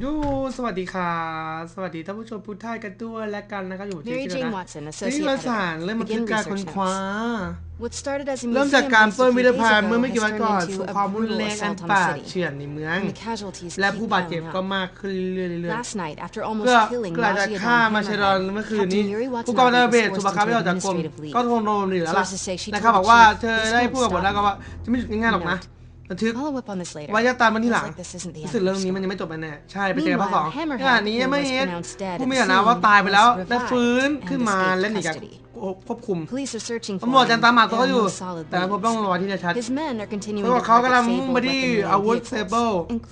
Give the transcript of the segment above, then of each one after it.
ยูสวัสดีค่ะ สวัสดีท่านผู้ชมผู้ท่ายกันด้วยและกันนะครับอยู่ที่ Mary ที่ Jane นะ Watson, นี่ Associate เรา Editor. สารเริ่มบันทึก Begin การค้น research คว้า notes. What started as a เริ่ม museum จากการ piece เปิด a วิ few ท days ยาภัณฑ์ ago เมื่อไม่ has กี่วัน turned ก่อน into สู่ a ความรุน brutal แรงอัน assault on ป่า the เฉื่ city. อนในเมือง And the casualties และ keep ผู้บาดเจ็บ piling ก็ up. มากขึ้นเรื่อยๆ Last night, after เพื่ almost อ killing หลังจาก Nadia ฆ่า Don มาเชดอน Hammerhead, เมื่อคืนนี้ Captain Yuri ผู้ Watson กำกับเบ was สถูกบัง forced คับให้ into ออกจากกรม administrative leave. ก็โทรโนมอยู่แล้วล่ะ Sources say she นะครับ told บอก the ว่า chief, เธอ "This ได้ won't พูดกับหัวหน้า stop ก็ว่า จะไม่หยุดง่ายๆหรอกนะ บันทึก Follow up on this later. ไว้จะตามมันที่หลัง Looks like this isn't the รู้ end สึก of เรื่อง the นี้มัน story. ยังไม่จบแน่ๆใช่ไปเจอกันภาคสอง Meanwhile, Hammerhead, ขณะนี้ยังไม่ who was เห็น pronounced dead ผู้ at มี the ฐานะว่า scene, ตายไปแล้ว was ได้ฟื้น revived ขึ้น and มา escaped และหนีจาก custody. ควบคุม Police are searching for ตำรวจ him. ยังตามหาตัว There เขา are อยู่ no solid แต่พบ leads. ร่องรอยที่แน่ชัด His men are continuing เพราะ to ว่าเขากำลัง target มุ่ง fabled ไปที่ weaponry อา and วุธ vehicles, เซเบิล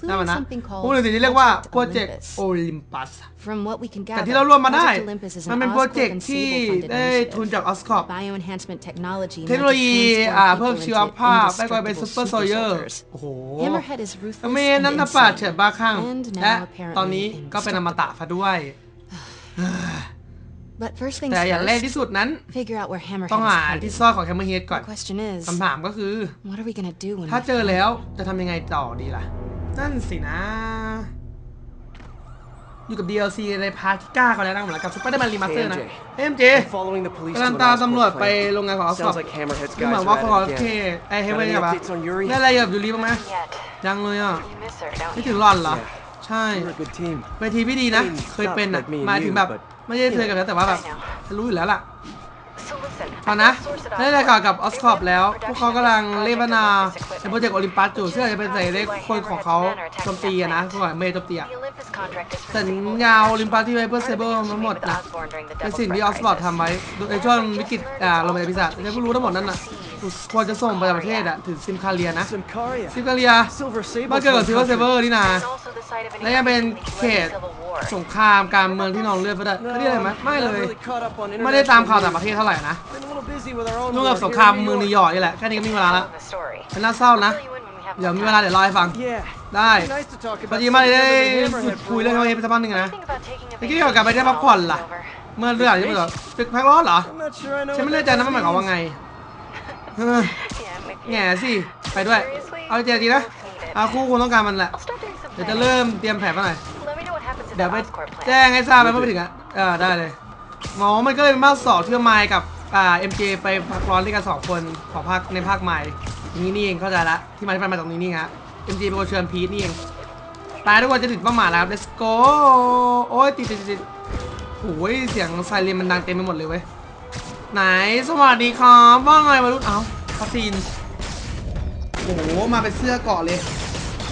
นั่น including นะ something พวก called หนึ่งที่เรียกว่า Project โปรเจกต์ Olympus. โอลิมปัส From what we can แต่ gather, ที่เรารวมมาได้ Project Olympus is มัน an เป็นโปรเจก Oscorp ต์ and ที่ Sable-funded ได้ทุน initiative. จากออสคอป Bioenhancement technology เทคโนโลยี meant to transform อ่า people เพิ่มชีว into ภาพได้กลายเป็นซู indestructible เปอร์โซ super เยอร์ soldiers. โอ้โห Hammerhead is อ ruthless เม and นั้นนะป่าเฉิด insane. บ้าคลั่ง And now และ apparently ตอนนี้ก็เป็นอมตะซะด้วย But first things แต่อย่างแรก first, ที่สุดนั้น figure out where Hammerhead ต้อง is หา hiding. ที่ซ่อนของแคมเมอร์เฮดก่อน The question is, คำถามก็คือ what are we gonna do when ถ้า we เจอแล้วจะทำยังไงต่อดีล่ะ นั่นสินะ อยู่กับ DLC ในพาร์ทที่9กันแล้วนะผมแล้วกับซุปเปอร์เดอร์แมนรีมาสเตอร์นะเอ็มเจ I'm following the police กำลัง to an ตาม Oscorp ตำรวจไป plant. โรงงานของออสคอป Sounds like Hammerhead's ดูเหมือน guys ว่า are ค at อ it เค again. ไอเฮ Got เวน any กับ updates on Yuri? ได้อะไรกับยูริบ้างไหม Yet. ยังเลยอะ You miss her, don't ไม่ you? ถึงหล่อนเหรอ Yeah. ใช่ We're a good team. เวทีพี่ดีนะ I mean, เคยเป็นอะ not like me and หมายถึงแบบ you, but- ไม่ใช่เธอกับฉันแต่ว่าแบบ I know. ฉันรู้อยู่แล้วล่ะ So listen, ฟัง I นะ got source at ได้ราย Oscorp. ข่าวกับออส They คอป ramped แล้ว up พวกเขา production กำลัง of this เล่นพัฒ Project นา Olympus ในโปรเจกต์โอลิมปัสอยู่ซึ่งอาจจะเป็นใส่เลขคนของเขาโจมตีอะนะพวกเมย์โจมตีอะ The Olympus contract is for สัญ Sable ญา Inc. โอลิมปัสที่ไวเปอร์ Part เซ of เบิ the ล deal she ทั้งหมด made with นะ Osborn during the เป็น Devil's สิ่งที่อ Breath อสบอร์ด crisis. ทำไว้ในช่วงวิกฤตอ่าโรแมนติกพิศาจฉันเพิ่งรู้ทั้งหมดนั่นน่ะ ควรจะส่งไปต่างประเทศอะถึงซิมคาเรียนะ Simcaria. ซิมคาเรีย Silver Sable. บ้านเกิดของซิลเวอร์เซเบอร์นี่นะ And also the site of an และยังเป็น economically เขต civil war. สงครามการเมืองที่นองเลือดไปด้วยเขาเรียกอะไรไหมไม่เลย Not really caught up on ไม่ได้ตามข่าว international ต่างประเทศเท่าไหร่นะ news. Been a little busy with our own ยุ่งกับ war สง here คราม in เมือง New นิว York. ยอร์กนี่แหละ แค่นี้ก็มีเวลาละ Tell them the story. เป็นน่าเศร้านะ I'll fill you in when we have เดี๋ยว more มี time. เวลาเดี๋ยวเล่าให้ฟัง Yeah. ได้ Nice to talk พอ about ดีมาได้ something other than Hammerhead คุย for เรื่อง a เขา while. เองไปสักพักหนึ่งนะ Think about taking a เมื่อกี้เกี่ยวกับไปได้ vacation พักผ่อน when all ล่ะ this is over. เมื่อเรื่องที่มันเหรอตึกพักร้อนเหรอ I'm not sure I know ฉัน what ไม่แน่ that ใจนะมันหมายความว่าไง เออ Yeah, maybe. แง่สิ ไปด้วย เอาจริงๆนะเอาคู่คุณต้องการมันแหละ I'll start doing some เดี๋ยวจะ planning. เริ่มเตรียมแผนมาหน่อย Let me know what happens at เดี๋ยว the ไป Oscorp plant. แจ้งให้ทราบไปเมื่อไปถึงอะเออได้เลยหมอมันก็เลยเป็นภาคสองที่ไมค์กับอ่าเอ็มเจไปพักร้อนด้วยกันสองคนของภาคในภาคใหม่อย่างนี้นี่เองเข้าใจละที่มาที่ไปมาตรงนี้นี่ฮะเอ็มเจเป็นคนเชิญพีทนี่เองตายทุกคนจะถึงเป้าหมายแล้วครับ let's go โอ้ยติดติดติดติดโอ้ยเสียงไซเรนมันดังเต็มไปหมดเลยเว้ย ไหนสวัสดีครับว่าไงวะรุ่นเอ้าคาซีนโอ้โห มาเป็นเสื้อเกาะเลย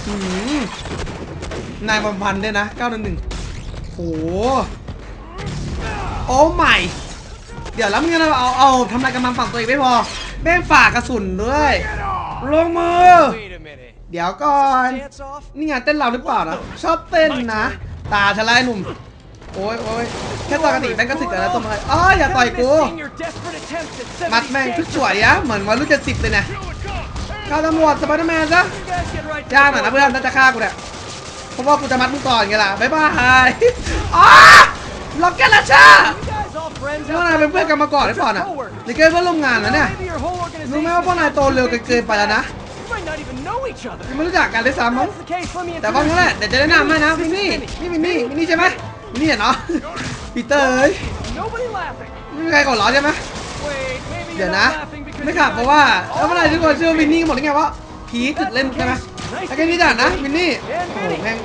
หืมนายบำพันธ์ด้วยนะ911โหโอ้ไม่ เดี๋ยวแล้วมึงจะเอา เอาทำลายกำลังฝั่งตัวเองไม่พอแม่งฝากกระสุนด้วย ลงมือ Wait a minute. เดี๋ยวก่อน Dance off? นี่ไงเต้นเราหรือเปล่านะ ชอบเต้นนะ ตาฉันไล่หนุ่ม โอ้ยโอ้ยแค่ต่อยกันติแม่งก็สึกแล้วตัวมันอ้อยอย่าต่อยกูมัดแม่งชุดสวยอะเหมือนวัยรุ่นเจ็ดสิบเลยนะข้าตำรวจสไปเดอร์แมนซะ You guys get right to ยากหน่อยนะเพื่อนน่าจะฆ่ากูเนี่ยเพราะว่ากูจะมัดมึงก่อนไงล่ะบ๊ายบายอ้าล็อกแกนละชา You guys all friends นี่ว่านายเป็นเพื่อนกันมาก่อนหรือเปล่าน่ะหรือแกเป็นเพื่อนร่วมงานนะเนี่ยรู้ไหมว่าพวกนายโตเร็วเกินไปแล้วนะไม่รู้จักกันเลยซ้ำมั้งแต่ว่าครั้งแรก introduce เดี๋ยวจะแนะนำให้นะมินนี่นี่มินนี่มินนี่ใช่ไหม นี่เนาะปีเตอร์เอ้ยไม่มีใครกดล้อใช่ไหมเดี๋ยวนะ ไม่ขับเพราะว่าแล้วเมื่อไหร่ทุกคนเชื่อมินนี่กันหมดหรือไงว่าพีจุดเล่นใช่ไหมแล้แค่นี้ด่านะมินนี่โอ้โหแม่ง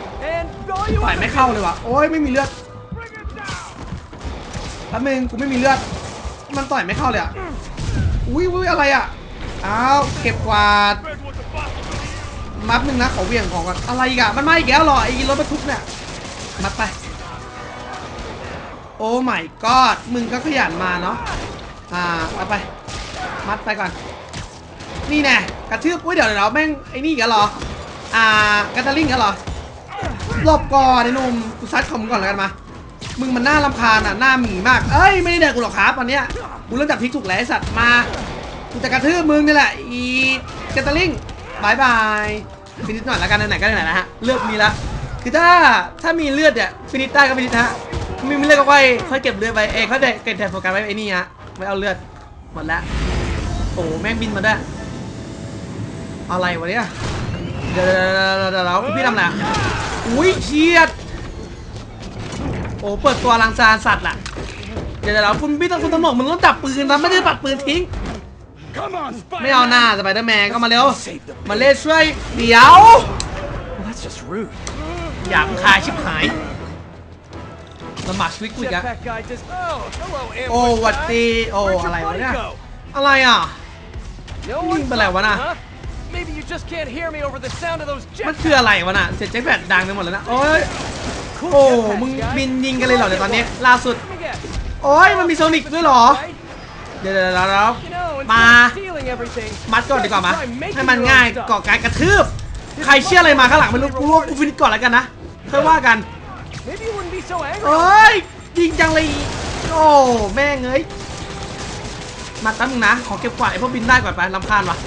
ต่อยไม่เข้าเลยว่ะโอ้ยไม่มีเลือดแป๊บนึงกูไม่มีเลือด มันต่อยไม่เข้าเลยอะ อุ้ยอุ้ยอะไรอะ อ้าว เก็บกวาด มัดหนึ่งนะขอเวียงของก่อน อะไรอีกอะ มันมาอีกแล้วหรอไอ้รถบรรทุกเนี่ย มัดไป โอ้ my god มึงก็ขยันมาเนาะอ่าเอาไป มัดไปก่อน นี่แน่กระทืบอุ้ยเดี๋ยวเดี๋ยวแม่งไอ้นี่กันเหรอ อ่ากาตาลิงกันเหรอหลบก่อนไอ้หนุ่มกูซัดคอมก่อนแล้วกันมา มึงมันน่ารำคาญอะหน้าหมีมาก เอ้ยไม่ได้เด็กกูหรอกครับตอนเนี้ยกูเริ่มจับพิกถูกแล้วไอ้สัตว์มากูจะกระทืบมึงนี่แหละอีเกตาลิงบายบายฟินิชหน่อยละกันไหนๆก็ไหนนะฮะเลือกมีละคือถ้าถ้ามีเลือดเนี่ยฟินิชได้ก็ฟินิชนะฮะ ม่มีเลือดก็ไว้ค่อยเก็บเลือดไว้เอยเขาจะเก็บแทนโฟกัสไว้ไอ้นี่ฮะไว้เอาเลือดหมดละโอ้แม่งบินมาด้วยอะไรวะเนี่ยเดี๋ยวเดี๋ยวเดี๋ยวเดี๋ยวเดี๋ยวพี่ทำอะไรอะอุ้ยเฉียดโอ้เปิดตัวอลังการสัตว์ล่ะเดี๋ยวเดี๋ยวคุณพี่ต้องคุณตำรวจมึงต้องจับปืนนะไม่ได้ปัดปืนทิ้ง Come on, Spider. ไม่เอาหน้าสไปเดอร์แมนก็มาเร็วมาเล่นช่วยเดี๋ยว Well, that's just rude. อยากคายชิบหาย ลำบากชีวิตกูอีกอะ Jetpack guy just. Oh, hello, ambush โอ้หวัด guy. ดีโอ้ Where'd your อะไรวะ buddy เนี่ย go? อะไรอะ No Nhìn one's bên này quá talking, nè. huh? Maybe you just can't hear me over the sound of those มัน jets. คืออะไรวะน่ะเสียงแจ็คแบดดังไปหมดแล้วนะโอ้ย Cool โอ้ jetpack มึง guy. บินยิงกันเลยเหรอในตอนนี้ล่าสุด Let me guess. โอ้ยมันมีโซนิกด้วยเหรอ Right? เดี๋ยวเดี๋ยวเดี๋ยวเดี๋ยว You know, instead มา of stealing everything, มัดก่อนดีกว่ามา try making ให้มัน your own ง่าย stuff. ก่อการกระทืบใครเชื่ออะไรมาข้างหลังไม่รู้กูว่ากูฟินิชก่อนแล้วกันนะค่อยว่ากัน Maybe you wouldn't be so angry. เอ้ยยิงจังเลยโอ้แม่งเอ้ยมาตั้งนึงนะ ขอเก็บกวาดไอ้พวกบินได้ก่อนไปลำคาญวะ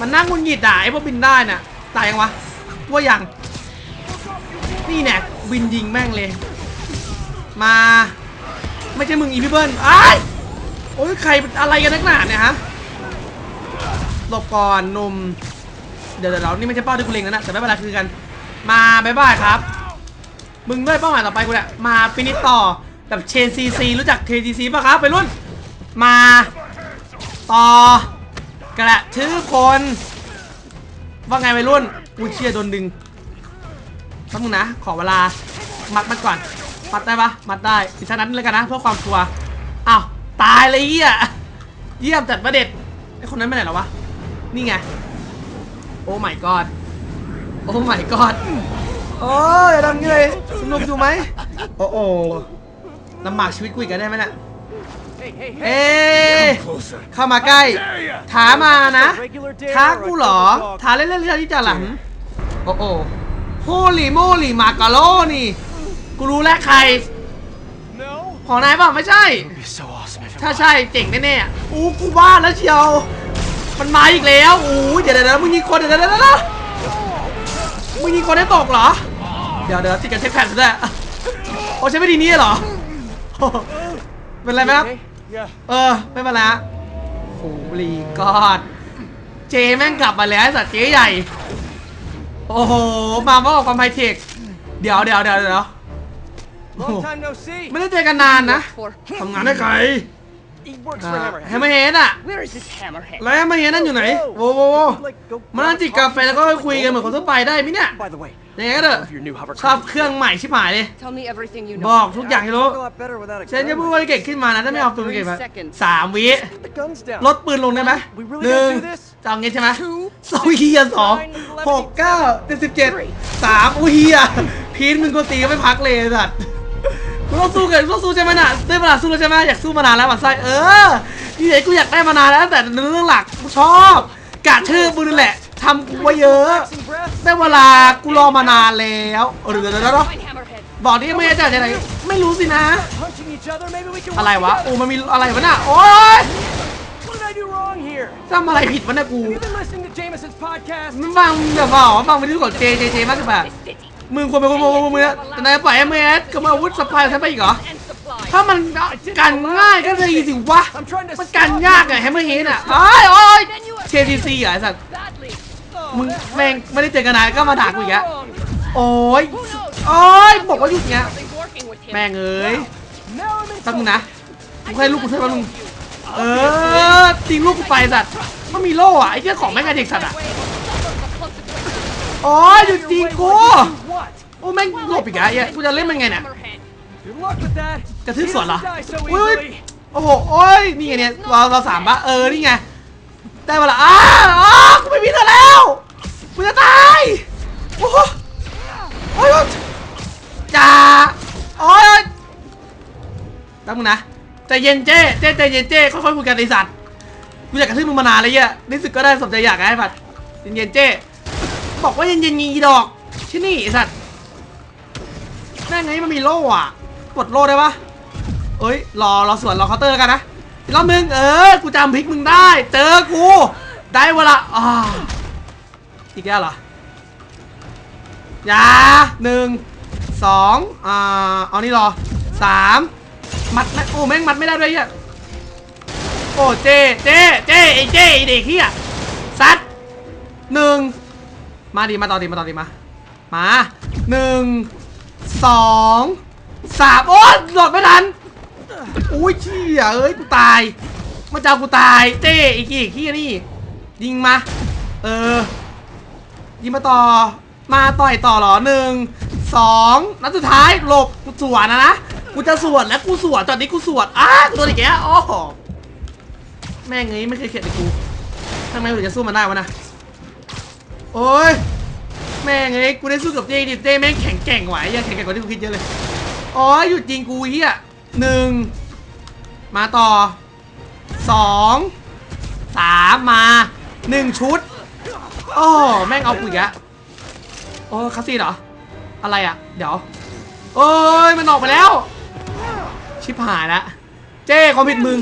มันนั่งงุนหงิดด่าไอ้พวกบินได้น่ะตายยังวะว่ายังนี่แน่บินยิงแม่งเลย มา ไม่ใช่มึงอีพี่เบิ้ลอ้โอ้ยใครอะไรกันนักหนาเนี่ยฮะหลบก่อนนุ่มเดี๋ยวเดี๋ยวเรานี่ไม่ใช่เป้าที่กูเล็งนะนะแต่ไม่เป็นไรคือกัน มาบ๊ายบายครับ มึงด้วยเป้าหมายต่อไปกูแหละมาฟินิชต่อแบบเชนซีซีรู้จักเชนซีซีป่ะครับไปรุ่น มาต่อกระทืบคน ว่าไงไปรุ่นกูเชียโดนดึงแป๊บนึงนะ ขอเวลา มัดมันก่อน มัดได้ปะมัดได้อีกสักนัดนึงเลยกันนะ เพื่อความชัวร์อ้าว ตายเลยเหี้ย เยี่ยมจัดประเด็ดไอคนนั้นไปไหนแล้ววะ นี่ไง โอ้ my god โอ้ my god โอ้ยทำงี้เลยสนุกอยู่ไหมโอ้โอ้ลำบากชีวิตกูอีกแล้วได้ไหมเนี่ย Hey, hey, เอ๊ hey. ะเข้ามาใกล้ ท้ามานะ Regular dare ท้า or a กูเหรอ double dog? ท้าเล่นๆที่จะหลัง โอ้โอ้โฮลี่โมลี่มาการโลนี่ กูรู้แล้วใคร No. ของนายเปล่าไม่ใช่ It'd be so awesome if it ถ้าใช่เจ๋งแน่ๆอู้กูบ้าแล้วเชียว มันมาอีกแล้วอู้เดี๋ยวเดี๋ยวเดี๋ยวมึงยิงคนเดี๋ยวเดี๋ยวเดี๋ยวเดี๋ยวมึงยิงคนให้ตกเหรอ เดี๋ยวเดี๋ยวติดกันเช็คแผ่นด้วยโอ้ใช้ไม่ดีนี้เหรอโอ้เป็นไรไหมครับ Okay. Yeah. เออ ไม่เป็นไรฮะโอ้ลีกอด เจแม่งกลับมาแล้วไอ้สัตว์เจ๊ใหญ่ โอ้โห มาพร้อมกับความไฮเทค เดี๋ยวเดี๋ยวเดี๋ยวเดี๋ยว Long time no see. ไม่ได้เจอกันนานนะทำงานได้ใคร He works อ่า for Hammerhead. แฮมเมอร์เฮดอะ Where is this hammerhead? แล้วแฮมเมอร์เฮดนั่นอยู่ไหนโว้โวโวมานั่งจิบกาแฟแล้วก็คุยกันเหมือนคนทั่วไปได้ไหมเนี่ย By the way, ยังไงก็เถอะ love your new ชอบ hovercraft. เครื่องใหม่ชิบหายเลย Tell me everything you บ know. อกทุกอย่างให้รู้ A lot better without a ฉันจะพูดว่าเก่งขึ้นมานะถ้าไม่เอาปืนเก่งมา seconds สามวิ Put the guns down. ลดปืนลงได้ไหม We really หนึ่ง gotta do this? จะเอางี้ใช่ไหม Two, สองเฮียสองหกเก้าเจ็ดสิบเจ็ดสามอุ้ยเฮียพีนมึงก็ตีก็ไม่พักเลยไอ้สัตว์ กูต้องสู้กันต้องสู้ใช่ไหมน่ะได้เวลานสู้แล้วใช่ไหมอยากสู้มานานแล้วหมันไส้เออนี่ไอ้กูอยากได้มานานแล้วแต่เรื่องหลักกูชอบกะชื่อมึงนั่นแหละทำกูไว้เยอะ ได้เวลากูรอมานานแล้วเดี๋ยวเดี๋ยวเดี๋ยวบอกนี่ไม่ได้จากไหนไม่รู้สินะ อะไรวะโอ้มันมีอะไรวะน่ะโอ๊ยทำอะไรผิดวะเนี่ยกูมึงฟังแบบว่าอ๋อฟังวิดีโอของเจเจเจมากกว่า มึงควรเป็นคนโมโมมือแต่นายปล่อยเอ็มเอสกับอาวุธสปายฉันไปอีกเหรอ ถ้ามันกันง่ายก็เลยสิวะ มันกันยากไงแฮมเมอร์เฮดอะโอ้ยโอ้ยเชทีซีอะไอ้สัตว์ มึงแม่งไม่ได้เจอกันนานก็มาด่ากูอีกแล้วโอ้ยโอ้ยบอกว่าหยุดเงี้ย แม่งเอ้ยตั้งมึงนะกูให้ลูกกูเท่านั้นมึงเออทิ้งลูกกูไปสัตว์มันมีโล่อะไอ้เจ้าของแม่งไงเด็กสัตว์อะ consequences. โอ้ยหยุดยิง Wait, กู wait, do what? โอ้แม่งหลบอีกแล้วไอ้เหี้ยกูจะเล่นมันไงเนี่ย Hammerhead. Good luck with that. กระทืบ He สวนเหรอ doesn't die so อุ้ย easily. โอ้โห โอ้ย นี่ไงเนี่ย เราเราสามปะเออ นี่ไง ได้เวลาอ้าอ้ากูไม่มีเธอแล้ว กูจะตาย โอ้โหโอ้ยจ้าโอ้ยตั้งมึงนะใจเย็นเจ้เจ้ใจเย็นเจ้ค่อยๆคุยกันไอสัตว์ กูอยากกระทืบมึงมานานเลยเหี้ยในที่สุดก็ได้สมใจอยากไอ้ผัดเย็นๆเจ้ บอกว่าเย็นๆงีดอก ที่นี่ไอสัตว์แม่งไงมันมีโล่อะปลดโล่ได้ปะเอ้ย รอ รอสวน รอเคาน์เตอร์กันนะ อีกรอบนึง เออ กูจำพิกมึงได้ เจอกู ได้เวลาอ่าอีกแล้วเหรอ อย่าหนึ่งสองอ่า เอานี่รอสามมัดไม่โอ้แม่งมัดไม่ได้ด้วยเฮียโอ้เจ เจ เจไอเจไอเด็กเฮียซัดหนึ่ง มาดีมาต่อดีมาต่อดีมา มาหนึ่งสองสามโอ๊ยหลดไม่ทันอุ้ยเชี่ยเอ้ยกูตายมาเจ้ากูตายเจ้อีกอีกที่นี่ ยิงมา เออ ยิงมาต่อ มาต่อยต่อเหรอหนึ่งสองนัดสุดท้ายหลบกูสวนนะนะกูจะสวนแล้วกูสวนตอนนี้กูสวนอ้ากูโดนอีกแล้วโอ้โหแม่งเอ้ยไม่เคยเข็ดเลยกูทำไมถึงจะสู้มันได้วะนะ โอ้ยแม่งเอ้กูได้สู้กับเจดิเจแม่งแข็งแกร่งไหวยังแข็งแกร่งกว่าที่กูคิดเยอะเลยอ๋อหยุดยิงกูเฮียหนึ่งมาต่อสองสามมาหนึ่งชุดโอ้แม่งเอากูอีกแล้วโอ้คาซีเหรอ อะไรอะเดี๋ยวโอ้ยมันออกไปแล้ว ชิบหายละเจ้ความผิดมึง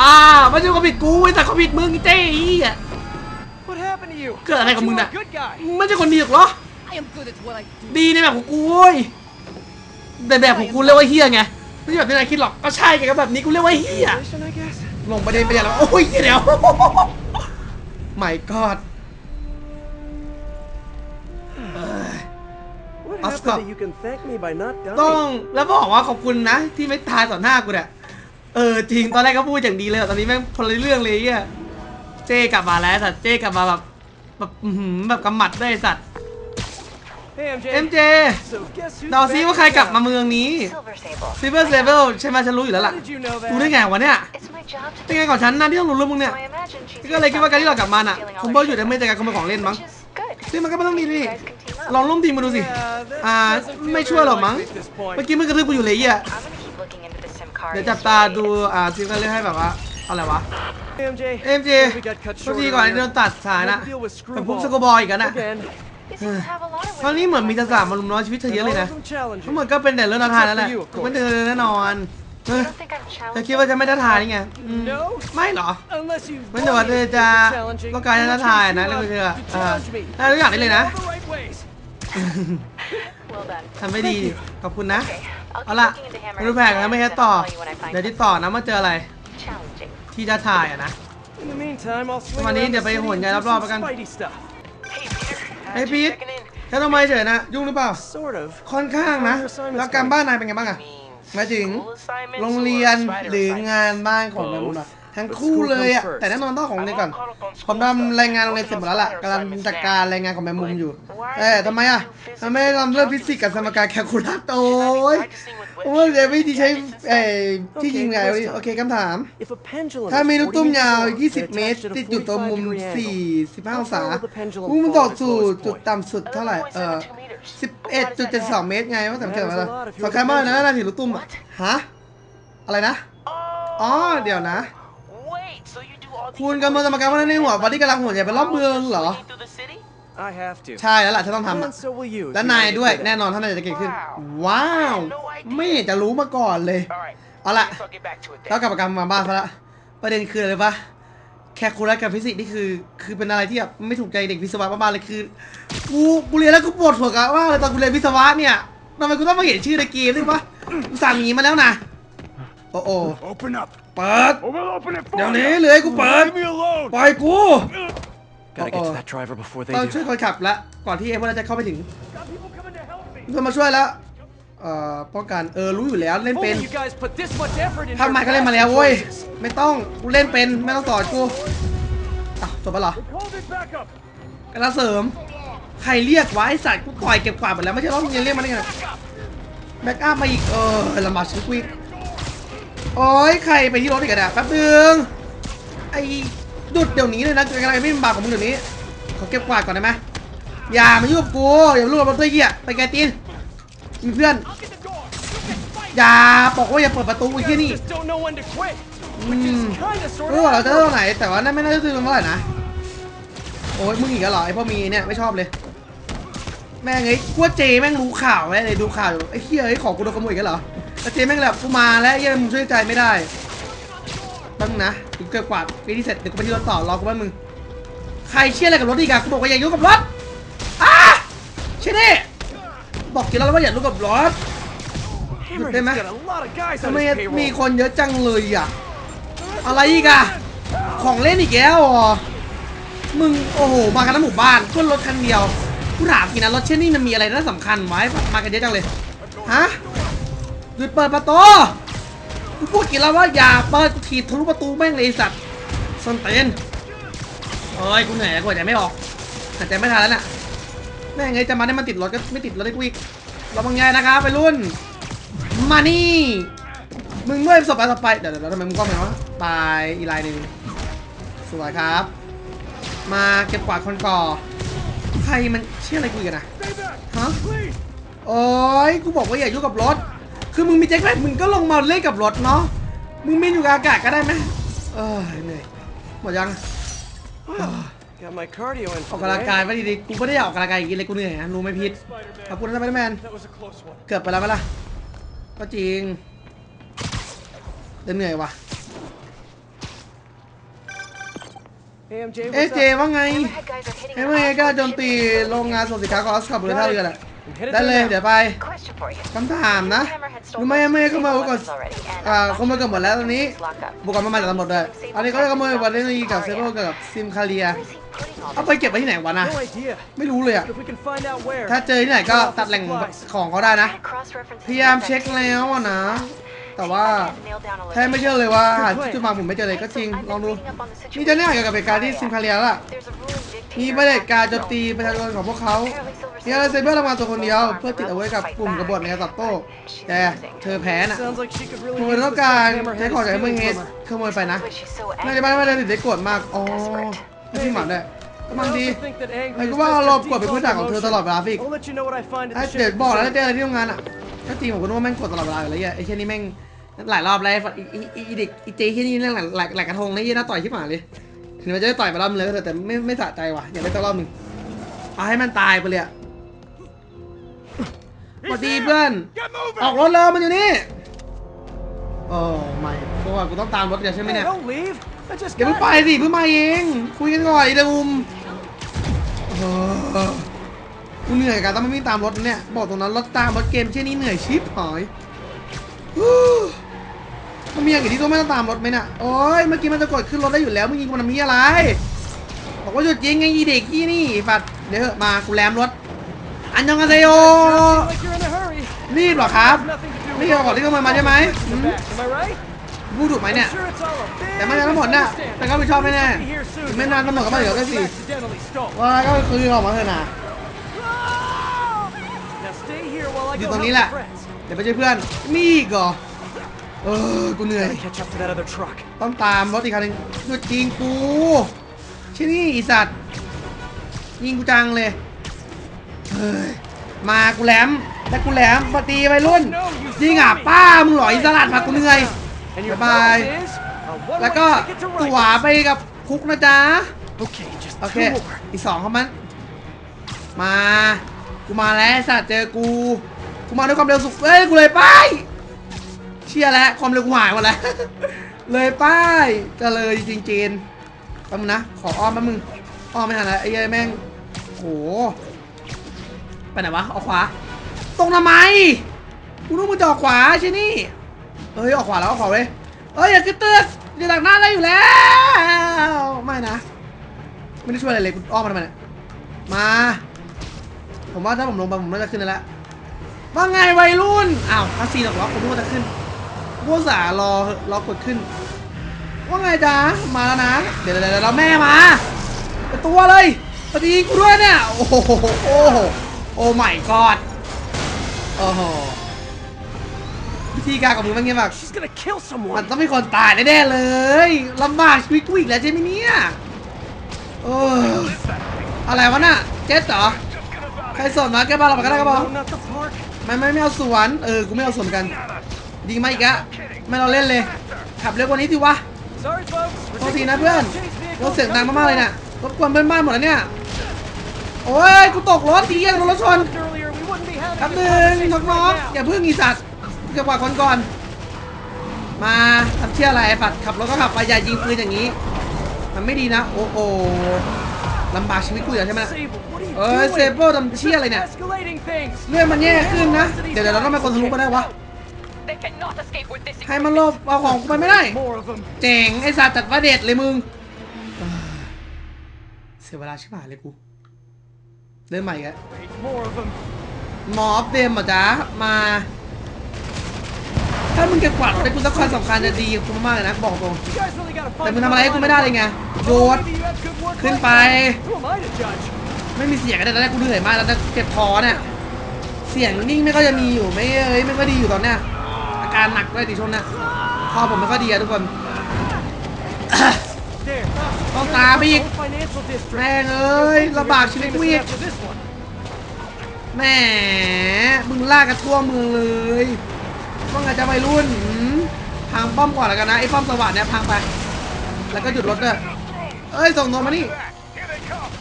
อ่าไม่ใช่ความผิดกูแต่ความผิดมึงเจ้อีอะ What happened to you? เกิดอะไรกับมึง You น่ะ were a good guy. มึงไม่ใช่คนดีหรอกเหรอ I am good at what I do. ดีในแบบของกูเว้ยแต่แบบของกูเรียกว่าเฮี้ยไงไม่ใช่แบบที่นายคิดหรอกก็ใช่ไงก็แบบนี้กูเรียกว่าเฮี้ย Manipulation, I guess. ลงประเด็นไปอย่างแล้วโอ้ยเดี๋ยวไม่กอด What I'll happened stop. that you can thank me by not dying? ต้องแล้วบอกว่าขอบคุณนะ ที่ไม่ทายต่อหน้ากูเนี่ยเออจริงตอนแรกก็พูดอย่างดีเลยตอนนี้แม่งคนละเรื่องเลยไอ้เฮีย เจ้กลับมาแล้วสัตว์เจ้กลับมาแบบแบบอื้อหือแบบกำหมัดด้วยไอ้สัตว์ Hey, MJ. เอ็มเจ So guess who's เดาซิ back ว่าใคร in กลับมา town? เมืองนี้ Silver Sable. ซิเวอร์เซเวลใช่ไหมฉันรู้อยู่แล้วล่ะ How did you know that? รู้ได้ไงวะเนี่ย It's my job to เป็นไงก่อนฉันนะที่ต้องรู้เรื่องมึงเนี่ย So I imagine she's ก็เลยคิดว่าการที่เรากลับมาน่ะ feeling ค all ง her เบิร์อยู่ shit ในไม่จากการขโมยของเล่นมั้ง Which is good. ซึ่งมันก็ไม่ต้องดีนี่ You guys can team up. ลองร่วมทีมมาดูสิ Yeah, that อ่า doesn't feel ไม่ช่วยหรอก very มั้ง likely at this point. เมื่อกี้มันกระทืบกูอยู่เลยไอ้เหี้ย I'm gonna keep looking into the SIM card. เดี๋ยวจับตาดู อ่าซิกันเล่นให้แบบว่า อะไรวะ Hey, MJ. เอ็มเจ We got cut โทษ short ทีก่อน earlier. ที่โดนตัดสายนะ Had to deal with แต่พวก Screwball. สกบอยอีกแล้วนะ Again. These things have a lot of ตอนนี้เหมือนมีตาสามมาลุมน้อยชีวิตเธอเยอะเลยนะ And all of them challenging. ทั้งหมดก็เป็นแต่เรื่องท้าทายนั่นแหละไม่เธอแน่นอนเอ You อ don't think I'm เธอ challenging? คิดว่าจะไม่ท้าทายนี่ไงอืม No. ไม่เหรอ Unless you ไม่แต่ว่าเธอจะ challenging. ต้องการให้ท้าทายนะเรื่องเธอ You เออ challenge me. ได้ทุกอย่างได้เลยนะ In all the right ways. Well done. ทำไม่ดี ขอบคุณนะ Okay. I'll เอา keep ล่ะ looking into Hammer ไม่รู้แพงนะไม่แค่ต่อ I'll tell you when I find เดี๋ยวที่ something ต่อนะมาเจออะไร challenging. ที่ท้าทายอะนะ In the meantime, I'll swing วันนี้ around เดี๋ยว the ไป city โหน and ใหญ่ do รอบ some ๆแล้วกัน Spidey stuff. ไอ้พีทแค่ต้องมาเฉยๆนะยุ่งหรือเปล่า Sort of. ค่อนข้างนะ แล้วการบ้านนายเป็นไงบ้างอะหมายถึงโรงเรียนหรืองานบ้านของนายอะทั้งคู่เลยอะแต่แน่นอนต้องของเรียนก่อน ผมทำรายงานโรงเรียนเสร็จหมดแล้วล่ะกำลังจัดการรายงานของแมมมุมอยู่ เอ๊ะทำไมอะทำไมไม่ทำเรื่องฟิสิกส์กับสมการแคลคูลัสโอ้ย โอ้ยเดี๋ยววิธีใช้เอ่อที่ยิงไงโอเคคำถาม If a pendulum ถ้า is มีลูก40ตุ้ม meters ยาว long 20 and เมตร attached at a ติดอยู่ตรงมุม 45 degree angle, 45องศา how will the pendulum มุมมัน fall ตก at สู่ its lowest จุด point? ต่ำสุดเท่าไหร่ เออ11.72 เมตรไงว่าแต่เกิดอะไร That was a lot if you สำคัญมากนะ were นาทีลูกตุ้มอะฮะ อะไรนะ อ๋อ เดี๋ยวนะ คุณกำลังจะมาการว่าในหัววันที่กำลังหัวใหญ่ไปรอบเมืองเหรอ I have to. ใช่แล้วล่ะฉันต้องทำอะ And so will you. if และ you นาย already ด้วย did it. แน่นอนถ้านายจะเก่งขึ้น ว้าว ไม่เห็นจะรู้มาก่อนเลยเอาล่ะแล้วกลับมาการมาบ้านซะละ ประเด็นคืออะไรปะแคลคูลัสกับฟิสิกส์นี่คือ คือเป็นอะไรที่แบบไม่ถูกใจเด็กวิศวะมากๆเลยคือกูกูเรียนแล้วกูปวดหัวกันว่าเลยตอนกูเรียนวิศวะเนี่ยทำไมกูต้องมาเห็นชื่อในเกมด้วยปะกูสั่งหนีมาแล้วนะโอ้โอ Open up. เปิด Or we'll open it for เดี๋ยว you. นี้เลยกูเปิด Leave me alone. ปล่อยกู Gotta get Uh-oh. to that driver before they ต้อง do. ช่วยคนขับละก่อนที่ไอ้พวกนั้นจะเข้าไปถึง Got people coming to help me. เพื่อนมาช่วยแล้วเอ่อป้องกันเออรู้อยู่แล้วเล่น If เป็น only you guys put this much effort into ทำไม your ก็เล่นมา past แล้วเว้ย choices. ไม่ต้องกูเล่นเป็นไม่ต้องสอนกูอะจบไปเหรอ Called it back up. กระเสริม ใครเรียกวะไอ้สัตว์กูต่อยเก็บกวาดหมดแล้วไม่ใช่ร้องมึงยังเรียกมาได้ไงแบ็กอัพมาอีกเออลำบากชีวิตกูอีกโอ้ยใครไปที่รถอีกอะเนี่ยแป๊บนึงไอ้ หยุดเดี๋ยวนี้เลยนะกำลังไม่เป็นบาปของมึงเดี๋ยวนี้ขอเก็บกวาดก่อนได้ไหมอย่ามายุ่งกับกูอย่ามาลูกกับรถด้วยเหี้ยไปไกตีนมีเพื่อนอย่าบอกว่าอย่าเปิดประตูไอ้ You ที่นี่อืม is kinda sort รู้ว่าเราจะเท่าไหนแต่ว่านั่นไม่น่าจะซื้อเท่าไหร่นะโอ้ยมึงอีกแล้วเหรอไอพ่อมีเนี่ยไม่ชอบเลย แม่งไอ้กัวเจแม่งรู้ข่าวไว้เลยดูข่าวอยู่ไอ้เฮียไอ้ของกูโดนขโมยอีกันเหรอแล้เจแม่งแบบกูมาแล้วไอ้เฮียมึงช่วยใจไม่ได้ แป๊บ้งนะกูเกิดกวาปีที่เสร็จเดี๋ยวกูไปที่รถต่อรอกูแป๊บมึงใครเชี่ยอะไรกับรถอีกอะกูบอกว่าอย่ายุ่งกับรถอ้าเชี่ยนี่บอกกี่รอบแล้วว่าอย่ายุ่งกับรถ Hammerhead's Hey, man. got a lot of guys ทำไมมีคนเยอะจังเลยอะ อะไรอีกอะของเล่นอีกแล้วอมึงโอ้โหมากันทั้งหมู่บ้านขึ้นรถคันเดียวกูถามกินนะรถเช่นนี้มันมีอะไรน่าสำคัญไหมมากันเยอะจังเลยฮะหยุดเปิดประตู กูพูดกี่แล้วว่าอย่าเปิดถีบทะลุประตูแม่งเลยไอ้สัตว์ส้นเตนเอ้ยกูเหนื่อยกูหายใจไม่ออกหายใจไม่ทันแล้วน่ะแม่งไงจะมาได้มันติดรถก็ไม่ติดรถได้กูอีกเราบังยายนะครับไปรุ่น มานี่ มึงด้วยสบไปสบไปเดี๋ยวเดี๋ยวทำไมมึงกล้องไงวะไปอีไลน์หนึ่งสวยครับ มาเก็บกวาดคนก่อใครมันเชื่ออะไรกูอีกันนะฮะโอ้ยกูบอกว่าอย่ายุ่งกับรถ คือมึงมีแจ็คแพ็คมึงก็ลงมาเล่นกับรถเนาะ มึงไม่อยู่กับอากาศก็ได้ไหมเออเหนื่อยหมดยัง Got my cardio in ออก for กำลัง the กาย day. ไม่ดีๆกูไม่ได้อยากออกกำลังกายอย่างนี้เลยกูเหนื่อยนะรู้ไหมพีทขอบคุณนะสไปเดอร์แมน That was a close one. เกือบไปแล้วไหมล่ะก็จริงแต่เหนื่อยว่ะ Hey, MJ, เอ๊ะ what's เจ up? ว่าไง Hammerhead guys are hitting เฮ้ย an เมื่อไงก็ off-road โจมตี shipping โรงงานส่งสินค้าของออสคาร์บริเทอร์กันแหละ I'm headed ได้ there เลย now. เดี๋ยวไป Question for you. คำถามนะ Hammerhead stole รู้ไหมเมื่อขโมยอุปกรณ์ weapons already, and อ่า a ขโมย bunch เกันหมดแล้วตอนนี้ of lock up. บุกกรมาใหม่จากตำรวจด้วยอันนี้ก็ขโมยวันนี้กับเซเบอร์กับซิมคาเรีย Where is he putting all เอา this? ไปเก็บไว้ที่ไหนวะนะ No idea. ไม่รู้เลยอะ But if we can find out where. ถ้าเจอที่ไหนก็ตัดแหล่งของเขาได้นะ Try to cross-reference พยายามเช็คแล้วอะนะ แต่ว่าแท้ไม่เชื่อเลยว่าหาที่จุดมาผมไม่เจอเลยก็จริง ลองดูนี่จะเนี่ยเกี่ยวกับเหตุการณ์ที่ซิมคาเรียแล้วล่ะมีประเด็นการโจมตีประชาชนของพวกเขาที่อะไรเซเบอร์ทำงานตัวคนเดียวเพื่อติดเอาไว้กับกลุ่มกบฏในการตอบโต้แต่เธอแพ้น่ะ Sounds like she could ข really โมย use ต้อง the การ Hammerhead ใช้ของจากเมืองเฮด stealing from her. ขโมยไปนะน่าจะบ้านไม่ได้ติดได้โกรธมากอ๋อไม่พี่หมันด้วยบางที I also think that angry ไอ้ is กูว่า just อารม a ณ์กดเป็นพื้นฐานของเธอตลอดเวลาฟิก I'll let you know what I find at ไอ้ the เดี๋ยว ship. บอกแล้วเจออะไรที่ทำงานอะก็จริงผมก็นึกว่าแม่งกดตลอดเวลาอยู่แล้วไอ้เช่นนี้แม่ง หลายรอบแล้วอีเด็กอีเจที่นี่เรื่องหลายหลายหลายกระทงนะยี่น่าต่อยที่หมาเลยถึงมันจะได้ต่อยไปรอบเลย แต่ไม่ไม่สะใจว่ะอยากได้ตัวรอบหนึ่งเอาให้มันตายไปเลยอะสวัสดีเพื่อน ออกรถเลยมันอยู่นี่โอ้ไม่เพราะว่ากูต้องตามรถเดี๋ยวใช่ไหมเนี่ยเดี๋ยวเพิ่งไปสิเพิ่งมาเองคุยกันก่อนอ้เดอุมกูเหนื่อยกับการต้องไม่วิ่งตามรถเนี่ย บอกตรงนั้นรถตามรถเกมเช่นนี้เหนื่อยชิบหายฮู้ มันมีอย่างอื่นที่ต้องไม่ต้องตามรถไหมน่ะโอ้ยเมื่อกี้มันจะกดขึ้นรถได้อยู่แล้วมึงยิงมันทำนี้อะไรบอกว่าหยุดยิงไงอีเด็กยี่นี่ฝัดเดี๋ยวมากูแลมรถอันยองอาเซโยรีบหรอครับนี่เราก่อนที่เข้ามามาใช่ไหมพูดถูกไหมเนี่ย แต่ไม่ใช่ทั้งหมดน่ะแต่ก็ไม่ชอบแน่ Police will be here soon. ๆไม่นานตำรวจก็มาเดี๋ยวก็สิว่าก็คือออกมาเถอะนะอยู่ตรงนี้แหละเดี๋ยวไปช่วยเพื่อนมีอีกเหรอ เออ กูเหนื่อย Gotta catch up to that other truck. ต้องตามรถอีกคันหนึงหยุดยิงกูชี่นี่อีสัตว์ ยิงกูจังเลย เฮ้ย มากูแหลมแล้วกูแหลมปฏิวัยรุ่น ยิงอะป้า มึงเหรออิสระมากูเหนื่อย And your Bye-bye. bonus is a one-way แล้วก็ ticket to ตั๋ว Rikers. ไปกับคุกนะจ๊ะ Okay, just โอเค two more. อีกสองเขามัน มา กูมาแล้วไอ้สัตว์เจอกู กูมาด้วยความเร็วสุดเอ้ย กูเลยไป้าย เชียร์แล้วความเร็วกูหายหมดแล้ว เลยป้ายจะเลยจริงจีนแป๊บนึงนะ ขออ้อมแป๊บนึงอ้อมไม่ทันแล้วไอ้เหี้ยแม่งโหไปไหนวะออกขวา ตรงทำไมกูนึกมึงจะออกขวาใช่นี่เฮ้ยออกขวาแล้วออกขวาเว้ยเอ้ยอย่าขึ้นตึกอย่าดักหน้าได้อยู่แล้ว ไม่นะ ไม่ได้ช่วยอะไรเลยคุณอ้อมมาทำไมเนี่ยมา ผมว่าถ้าผมลงไปผมน่าจะขึ้นแล้วว่าไงวัยรุ่น อ้าวอาซีหรอกวะผมรู้ว่าจะขึ้น พวกสารอเหอะรอกดขึ้น ว่าไงจ๊ะมาแล้วนะ เดี๋ยวเดี๋ยวเดี๋ยวเราแม่มาเป็นตัวเลยปฏิกูด้วยเนี่ย โอ้โหโอ้โหโอ้ไม่กอดโอ้โหวิธีการกับมึงเป็นไงบ้าง She's gonna kill มัน someone. ต้องมีคนตายแน่ๆเลยลำบากชีวิตกูอีกแล้วใช่ไหมเนี่ยเอออะไรวะน่ะเจ็ดเหรอใครสนมาแกบ้าเราไปก็ได้ก็บอก No, not the park. ไม่ไม่ไม่เอาสวนเออกูไม่เอาสวนกัน ดีไหมอีกอะไม่เราเล่นเลย ขับเร็วกว่านี้สิวะโทษทีนะเพื่อนรถเสียงดังมากๆเลยเนี่ยรบกวนเพื่อนบ้านหมดแล้วเนี่ย โอ้ย กูตกรถดีเยี่ยโดนรถชน Earlier, we wouldn't be having แป๊บ this นึงน้องๆอย่าเพิ่งอีสัตว์จะกว่าคนก่อน มาทำเชี่ยอะไรไอ้ปัดขับรถก็ขับไปอย่ายิงปืนอย่างนี้ มันไม่ดีนะ โอ้โหลำบากชีวิตกูอย่างใช่ไหมเอ้ย doing? เซเบอร์ทำเชี่ยอะไรเนี่ย เรื่องมันแย่ขึ้นนะ เดี๋ยวเดี๋ยวเราต้องไปคนทะลุมาได้วะ They cannot escape with this ให้มันหลบเอาของกูไปไม่ได้ More of them. เจ๋งไอ้สัตว์จัดว่าเด็ดเลยมึงเอ้ยเสียเวลาชิบหายเลยกูเริ่มใหม่อีกแล้ว More of them. หมออฟเดมเหรอจ๊ะ มา ถ้ามึงจะกวาดให้กูสักคันสองคันจะดีกับกูมากๆเลยนะบอกตรง You guys really gotta find แต่มึงทำอะไรให้กูไม่ได้เลยไงโยน Maybe you have good work ขึ้น life ไป balance. Who am I to judge? ไม่มีเสียงกันเลยตอนแรกกูเหนื่อยมากแล้วนะเจ็บคอเนี่ย เสียงนิ่งไม่ก็จะมีอยู่ไม่เอ้ยไม่ก็ดีอยู่ตอนเนี้ยอา การหนักด้วยดิช่วงเนี้ยคอผมไม่ค่อยดีอะทุกคน ต้องตามอีกแม่งเอ้ยลำบากชีวิตกูอีกแหมมึงลากกันทั่วเมืองเลยต้องอาจจะวัยรุ่นหืมพังป้อมก่อนแล้วกันนะไอ้ป้อมสวัสดเนี่ยพังไป แล้วก็หยุดรถด้วยเอ้ยส่งโดนมานี่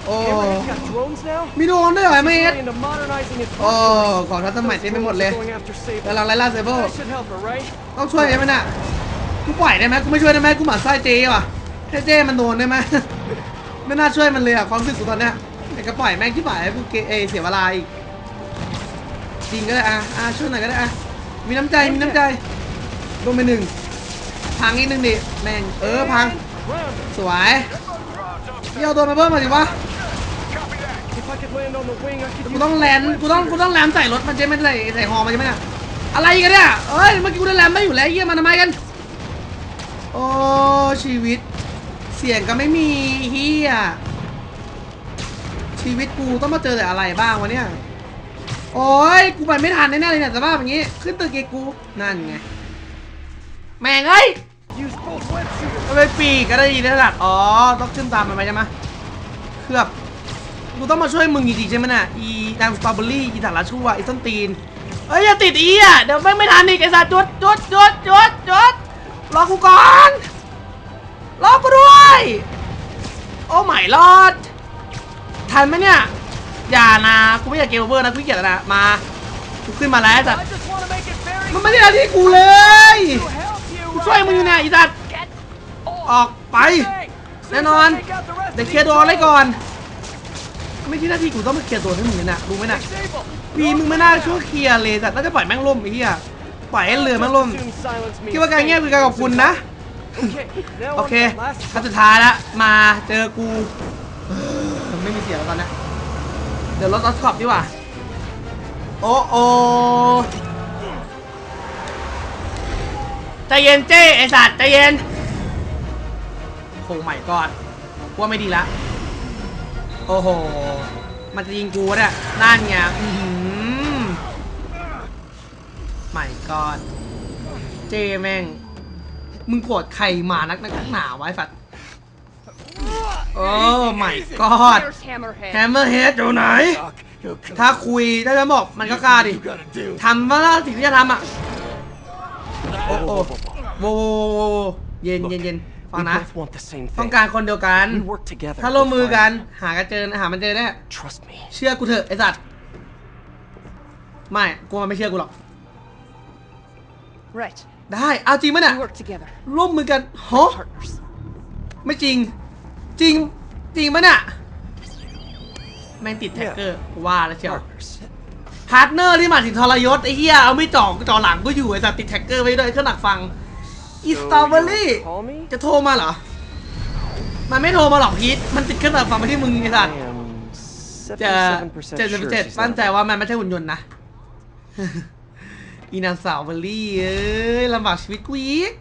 โอ้ Hammerhead's got drones now? มีโดนด้วยเหรอไม่เอ็ด Really into modernizing its โอ้ workforce. ของทันสมัยเต็มไปหมดเลย Going after Sable. กำลังไล่ล่าเซเบิล That should help her, right? ต้องช่วยได้ไหมน่ะกูปล่อยได้ไหมกูไม่ช่วยได้ไหมกูหมั่นไส้เจว่ะให้เจมันโดนได้ไหมไม่น่าช่วยมันเลยอะความรู้สึกกูตอนเนี้ยแต่ก็ปล่อยแม่งที่ปล่อยให้กูเกเอเสียเวลาอีกจริงก็ได้อะอะช่วยหน่อยก็ได้อะมีน้ำใจมีน้ำใจโดนไปหนึ่งพังอีกหนึ่งดิแม่งเออพัง Round. สวย เยี่ยวโดนมาเพิ่มมาดิวะกูต้องแลนกูต้องกูต้องแลมใส่รถมันใช่ไหมใส่ใส่ฮอมันใช่ไหมเนี่ยอะไรกันเนี่ยเอ้ยเมื่อกี้กูได้แลมไม่อยู่แล้วเยี่ยมันทำไมกันโอ้ชีวิต เสียงก็ไม่มีเฮียชีวิตกูต้องมาเจอแต่อะไรบ้างวะเนี่ยโอ้ยกูไปไม่ทันแน่ๆเลยเนี่ยสภาพอย่างงี้ ขึ้นตึกเกกูนั่นไงแม่งเอ้ย มันเป็นปีกก็ได้ยินได้หลัดอ๋อ ต้องขึ้นตามมันไปใช่ไหมเคลือบ กูต้องมาช่วยมึงจริงๆใช่ไหมน่ะ อีนางสตรอเบอรี่ อีถังละชั่ว อีต้นตีน เอ้ยอย่าติดอีอะ เดี๋ยวแม่งไม่ทันอีกไอ้สัตว์จุดจุดจุดจุดจุดรอกูก่อน รอกูด้วย โอ้ไม่รอด ทันไหมเนี่ย อย่านะ กูไม่อยากเกมโอเวอร์นะ กูเกียจแล้วนะ มา กูขึ้นมาแล้วไอ้สัตว์ I just want to make it very มันไม่ได้ที่กูเลย to help you. กู ช่วยมึงอยู่เนี่ยอีสัตว์ Get ออกไป Hey, แน่นอน take out the rest เดี๋ยว of เคลียร์ these โดนเลยก่อน guys. ไม่ใช่หน้าที่กูต้องมาเคลียร์ตัวให้มึงเลยนะรู้ไหมนะ Sable. วีมึงไม่น่าช่วยเคลียร์เลยแต่น่าจะปล่อยแม่งล่มไอ้เหี้ยปล่อยให้เรือแม่งล่ม Soon silence me. คิดว่าการเงียบคือการขอบคุณนะ Okay, now โอ on เค to the last ขั้นสุดท้ายแล้วมาเจอกูเออไม่มีเสียงแล้วตอนเนี้ยเดี๋ยวรถรถขอบดีกว่าโอ้โอ ใจเย็นเจ้ไอสัตว์ใจเย็นโอ้ใหม่ก่อนว่าไม่ดีละ โอ้โห มันจะยิงกูเนี่ยนั่นไงอื้อหือใหม่ก่อนเจแม่ง มึงโกรธใครมานักนักหนาไว้สัตว์โอ้ไม่กอดแฮมเมอร์เฮดอยู่ไหน ถ้าคุยถ้าจะบอกมันก็กล้าดิทำว่าสิ่งที่จะทำอะ โอ้โอ้โวโวโวโวเย็นเย็นเย็นฟัง We นะ both want the same ต้อง thing. การคนเดียวกัน We work together. ถ้าร่วมมือ we'll กัน find หากันเจอหามันเจอแน่ it. Trust me. เชื่อกูเถอะไอสัตว์ ไม่ กูมันไม่เชื่อกูหรอก Right. ได้ เอาจริงปะเนี่ย We work together. ร่วมมือกันฮะ Partners. ไม่จริง จริง จริงปะเนี่ย แม่งติดแท็กเกอร์ว่าแล้วเชียว Partners. พาร์ทเนอร์ที่หมายถึงทรยศไอ้เหี้ยเอาไม่จ่อจ่อหลังก็อยู่ไอ้สัตว์ติดแท็กเกอร์ไว้ด้วยเครื่องหนักฟังอีสตรอเบอรี่ Call me? จะโทรมาเหรอ มันไม่โทรมาหรอกพีทมันติดเครื่องหนักฟังไปที่มึงไอ้สัตว์ I am จะ77%เจ็ดสิบ sure เจ็ด she's มั่น not ใจว่ามันไม่ใช่หุ่นยนต์นะอีนางสาวเบอร์รี่เอ้ยลำบากชีวิตกูอีก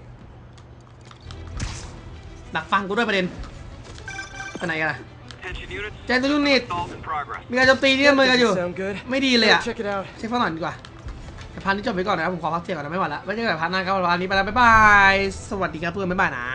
หนักฟังกูด้วยประเด็นไปไหนกันล่ะ Attention units. แจ้งตัวยูนิต Assault in progress. มีการโจมตีที่มือกันอยู่ Sound good? ไม่ดีเลยอะ Check it out. เช็คฟังหน่อยดีกว่าแต่พันนี้จบไปก่อนนะครับผมขอพักเสียงก่อนนะไม่ไหวละไว้เจอกันพันหน้าครับวันนี้ไปแล้วบ๊ายบาย สวัสดีครับเพื่อนบ๊ายบายนะ